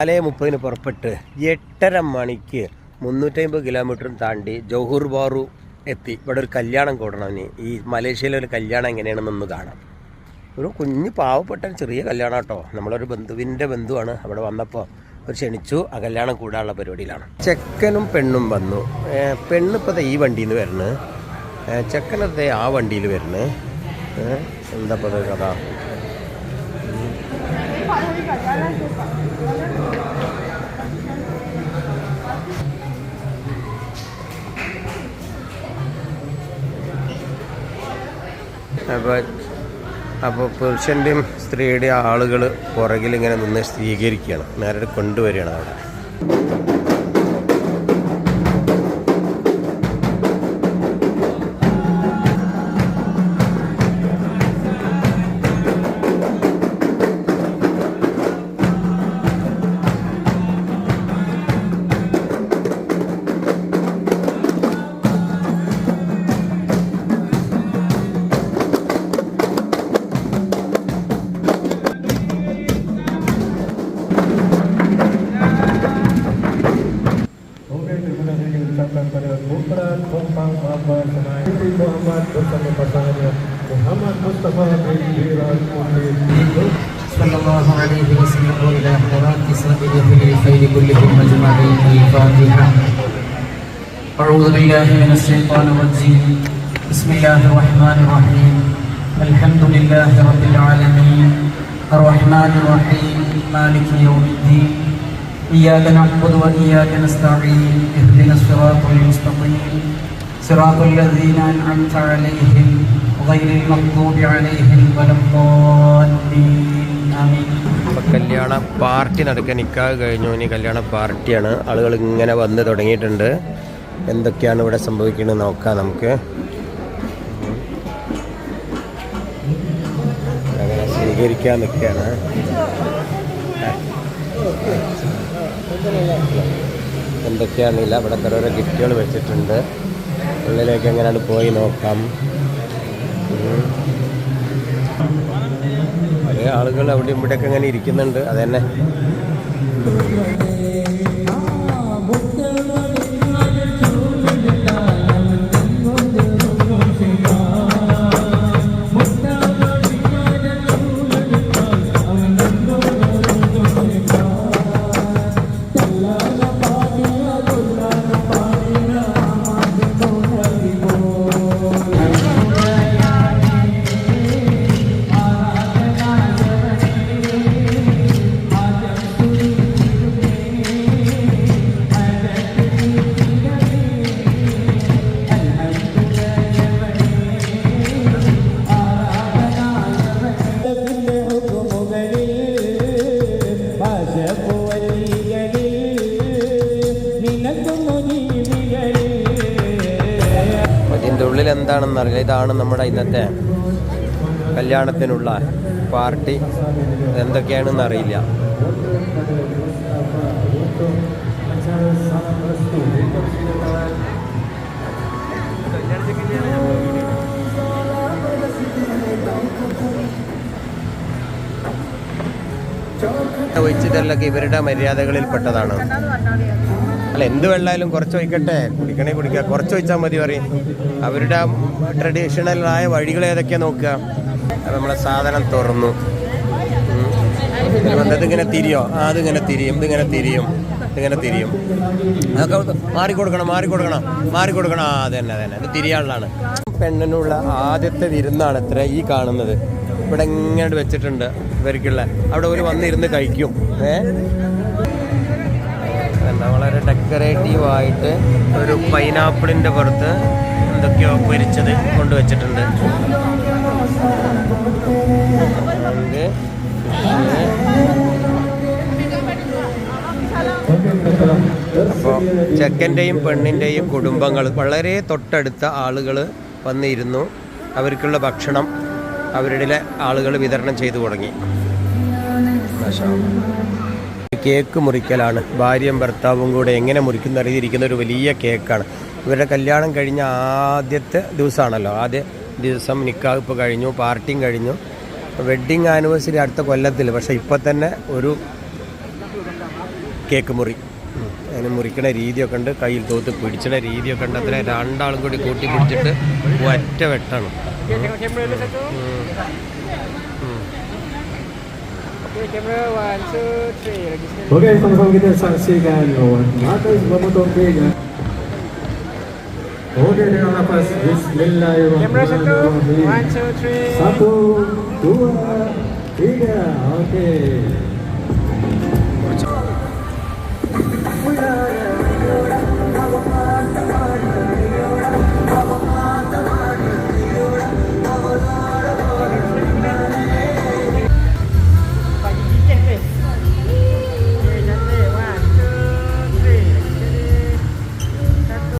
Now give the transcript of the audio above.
നാല് മുപ്പതിന് പുറപ്പെട്ട് എട്ടര മണിക്ക് മുന്നൂറ്റമ്പത് കിലോമീറ്ററും താണ്ടി ജൗഹർ ബാറു എത്തി. ഇവിടെ ഒരു കല്യാണം കൂടണം ഈ മലേഷ്യയിലെ ഒരു കല്യാണം എങ്ങനെയാണെന്നൊന്ന് കാണാം. ഒരു കുഞ്ഞ് പാവപ്പെട്ട ചെറിയ കല്യാണം കേട്ടോ. നമ്മളൊരു ബന്ധുവിന്റെ ബന്ധുവാണ്. അവിടെ വന്നപ്പോൾ ഒരു ക്ഷണിച്ചു. ആ കല്യാണം കൂടാനുള്ള പരിപാടിയിലാണ്. ചെക്കനും പെണ്ണും വന്നു. പെണ്ണ് പെണ്ണിപ്പോൾ ഈ വണ്ടിയിൽ നിന്ന് വരുന്നത് ചെക്കനത്തെ ആ വണ്ടിയിൽ വരുന്നത് എന്താ പറയുക കഥ? അപ്പോൾ അപ്പോൾ പുരുഷന്റെയും സ്ത്രീയുടെയും ആളുകൾ പുറകിൽ ഇങ്ങനെ നിന്ന് സ്വീകരിക്കുകയാണ്. നേരെ കൊണ്ടുവരികയാണ് അവിടെ. Bukran Kompang Muhammad Senai Sri Muhammad bersama pasangannya Muhammad Mustafa bin Jiran Muhammad صلى الله عليه وسلم إلى حضرات سائر أهل الخير كلهم أجمعين الفاتحة أعوذ بالله من الشيطان الرجيم بسم الله الرحمن الرحيم الحمد لله رب العالمين الرحمن الرحيم مالك يوم الدين إياك نعبد وإياك نستعين اهدنا الصراط المستقيم صراط الذين أنعمت عليهم غير المغضوب عليهم ولا الضالين آمين അപ്പോൾ കല്യാണ പാർട്ടി നടക്കാൻ നിൽക്കാതെ കഴിഞ്ഞു ഇനി കല്യാണ പാർട്ടിയാണ് ആളുകൾ ഇങ്ങനെ വന്ന് തുടങ്ങിയിട്ടുണ്ട് എന്തൊക്കെയാണ് ഇവിടെ സംഭവിക്കുന്നത് നോക്കാം നമുക്ക് അങ്ങനെ സ്വീകരിക്കാൻ നിൽക്കുകയാണ് എന്തൊക്കെയാണെന്നില്ല ഇവിടെ ഓരോ ഗിഫ്റ്റുകൾ വെച്ചിട്ടുണ്ട്. ഉള്ളിലേക്ക് എങ്ങനെയാണ് പോയി നോക്കാം. കുറേ ആളുകൾ അവിടെ ഇവിടെയൊക്കെ ഇങ്ങനെ ഇരിക്കുന്നുണ്ട്. അതന്നെ എന്താണെന്ന് അറിയില്ല. ഇതാണ് നമ്മുടെ ഇന്നത്തെ കല്യാണത്തിനുള്ള പാർട്ടി. എന്തൊക്കെയാണെന്ന് അറിയില്ല. തരലൊക്കെ ഇവരുടെ മര്യാദകളിൽ പെട്ടതാണ് അല്ല എന്ത് വെള്ളമായാലും കുറച്ച് ഒഴിക്കട്ടെ? കുടിക്കണേ കുടിക്കുക. കുറച്ച് ഒഴിച്ചാൽ മതി പറയും. അവരുടെ ട്രഡീഷണലായ വഴികൾ ഏതൊക്കെയാ നോക്കുക? നമ്മളെ സാധനം തുറന്നു. ഇങ്ങനെ തിരിയോ? ആ അതിങ്ങനെ തിരിയും ഇതിങ്ങനെ തിരിയും ഇതിങ്ങനെ തിരിയും. അതൊക്കെ മാറിക്കൊടുക്കണം മാറിക്കൊടുക്കണം മാറിക്കൊടുക്കണം ആ അതന്നെ അതന്നെ. അത് തിരിയാനുള്ളതാണ്. പെണ്ണിനുള്ള ആദ്യത്തെ വിരുന്നാണ് ഇത്ര ഈ കാണുന്നത്. ഇവിടെ ഇങ്ങനെ വെച്ചിട്ടുണ്ട് ഇവർക്കുള്ള. അവിടെ ഒരു വന്നിരുന്ന് കഴിക്കും. ഏ? എന്താ വളരെ ഡെക്കറേറ്റീവ് ആയിട്ട് ഒരു പൈനാപ്പിളിന്റെ പുറത്ത് എന്തൊക്കെയോ പൊരിച്ചത് കൊണ്ടുവച്ചിട്ടുണ്ട്. അപ്പോൾ ചെക്കന്റെയും പെണ്ണിന്റെയും കുടുംബങ്ങൾ വളരെ തൊട്ടടുത്ത ആളുകൾ വന്നിരുന്നു. അവർക്കുള്ള ഭക്ഷണം അവരുടെ ആളുകൾ വിതരണം ചെയ്തു തുടങ്ങി. കേക്ക് മുറിക്കലാണ്. ഭാര്യയും ഭർത്താവും കൂടെ എങ്ങനെ മുറിക്കുന്ന അറിയിരിക്കുന്ന ഒരു വലിയ കേക്കാണ്. ഇവരുടെ കല്യാണം കഴിഞ്ഞ ആദ്യത്തെ ദിവസമാണല്ലോ. ആദ്യ ദിവസം നിക്കാഹ് ഇപ്പോൾ കഴിഞ്ഞു പാർട്ടിയും കഴിഞ്ഞു. വെഡ്ഡിങ് ആനിവേഴ്സറി അടുത്ത കൊല്ലത്തിൽ പക്ഷേ ഇപ്പോൾ തന്നെ ഒരു കേക്ക് മുറി. അതിന് മുറിക്കണ രീതിയൊക്കെ ഉണ്ട്. കയ്യിൽ തോത്ത് പിടിച്ചണ രീതിയൊക്കെ ഉണ്ട്. അത്ര രണ്ടാളും കൂടി കൂട്ടി പിടിച്ചിട്ട് ഒറ്റ വെട്ടാണ്. Okay, camera. One, two, three. Okay, sama-sama kita saksikan lawan Matas Bamutong Vega. Okay, dengan nafas. Bismillahirrahmanirrahim. Camera satu. One, two, three. Satu, dua, tiga. Okay. Mula